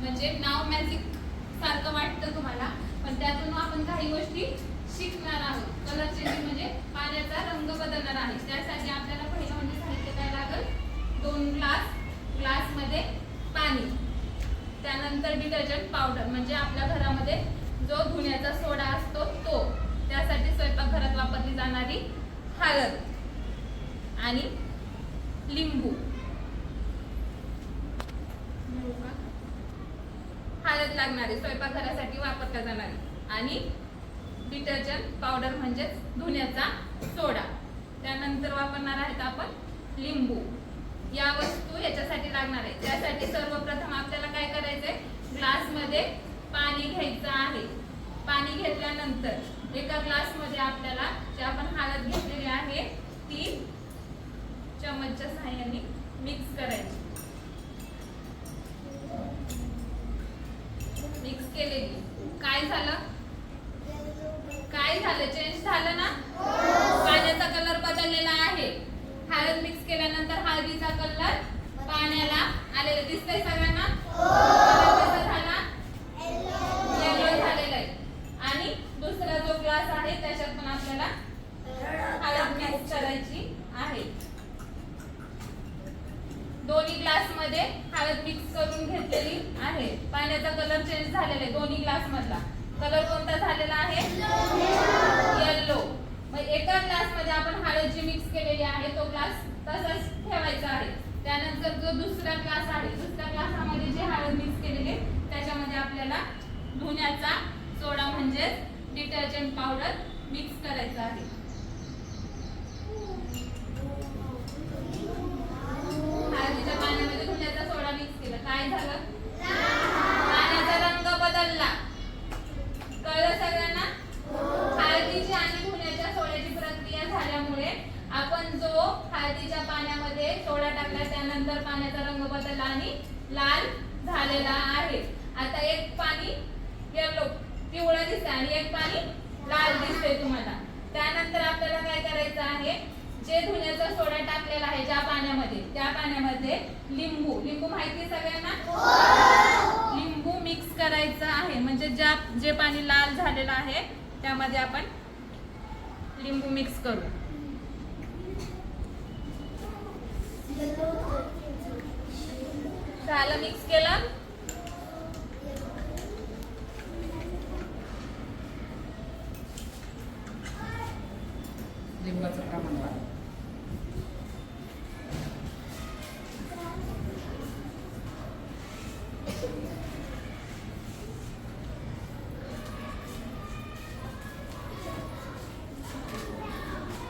म्हणजे नाव मॅजिक सारखं वाटतं तुम्हाला पण त्यातून आपण काही गोष्टी शिकणार आहोत. कलर चेंजिंग म्हणजे पाण्याचा रंग बदलणार आहे. त्यासाठी आपल्याला पहिलं म्हणजे साहित्य काय लागेल? दोन ग्लास ग्लासमध्ये पाणी. त्यानंतर डिटर्जंट पावडर म्हणजे आपल्या घरामध्ये जो धुण्याचा सोडा असतो तो. त्यासाठी स्वयंपाकघरात वापरली जाणारी हळद आणि लिंबू लिंबू का? हळद लागणारे स्वयंपाकघरासाठी वापरल्या जाणारे. आणि डिटर्जंट पावडर म्हणजेच धुण्याचा सोडा. त्यानंतर वापरणार आहेत आपण लिंबू. या वस्तू याच्यासाठी लागणार आहे त्यासाठी सर्वप्रथम आपल्याला काय करायचंय? ग्लासमध्ये पाणी घ्यायचं आहे. पाणी घेतल्यानंतर एका ग्लासमध्ये आपल्याला जे आपण हळद घेतलेली आहे ती चमचच्या सहाय्याने मिक्स करायची मिक्स केलेली काय झालं? काय झालं? चेंज झालं ना? पाण्याचा कलर बदललेला आहे. हळद मिक्स केल्यानंतर हळदीचा कलर पाण्याला आलेला दिसतंय सगळ्यांना? झालेला आहे. आणि दुसरा जो ग्लास आहे आपल्याला करायची आहे. दोन्ही ग्लासमध्ये हळद मिक्स करून घेतलेली आहे. पाण्याचा कलर चेंज झालेला आहे दोन्ही ग्लास मधला. कलर कोणता झालेला आहे? येल्लो मग एका ग्लासमध्ये आपण हळद जी मिक्स केलेली आहे तो ग्लास तसाच ठेवायचा आहे. त्यानंतर जो दुसरा ग्लास आहे दुसऱ्या ग्लासामध्ये जी हळद मिक्स केलेली त्याच्यामध्ये आपल्याला धुण्याचा सोडा म्हणजेच डिटर्जंट पावडर मिक्स करायचा आहे हळदीच्या पाण्यामध्ये धुण्याचा सोडा मिक्स केला काय झालं पाण्याचा रंग बदलला कळलं सगळ्यांना हळदीची आणि धुण्याच्या सोड्याची प्रक्रिया झाल्यामुळे आपण जो हळदीच्या पाण्यामध्ये सोडा टाकला त्यानंतर पाण्याचा रंग बदलला आणि लाल झालेला आहे. आता एक पाणी येलो पिवळं दिसते आणि एक पाणी लाल दिसते तुम्हाला. त्यानंतर आपल्याला काय करायचं आहे जे धुण्याचा सोडा टाकलेला आहे ज्या पाण्यामध्ये त्या पाण्यामध्ये लिंबू लिंबू माहिती सगळ्यांना? लिंबू मिक्स करायचं आहे. म्हणजे ज्या जे पाणी लाल झालेलं आहे त्यामध्ये आपण लिंबू मिक्स करू. झालं मिक्स केलं. लिंबाचं प्रमाण वाढ.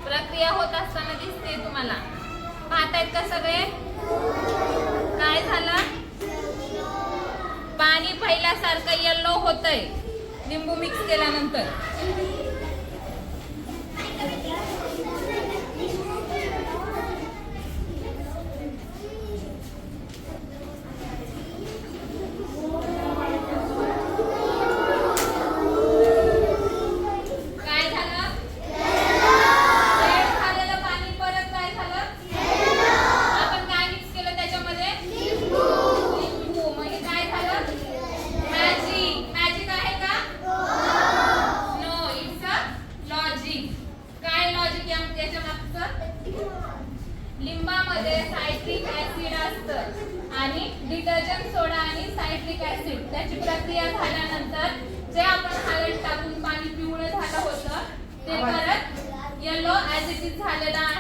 प्रक्रिया होत असताना दिसते तुम्हाला. पाहतायत का सगळे? काय झालं? पाणी पहिल्यासारखं येल्लो होतंय. लिंबू मिक्स केल्यानंतर काय झालं रेड झालेलं पाणी परत काय झालं आपण काय मिक्स केलं त्याच्यामध्ये लिंबू मग हे काय झालं मॅजिक मॅजिक आहे का नो इट्स अ लॉजिक काय लॉजिक याच्या मागचं लिंबामध्ये सायट्रिक ऍसिड असतं. आणि डिटर्जंट सोडा आणि सायट्रिक ऍसिड. त्याची प्रक्रिया झाल्यानंतर जे आपण हळद टाकून पाणी पिवळं झालं होतं ते परत येलो इज झालेलं आहे.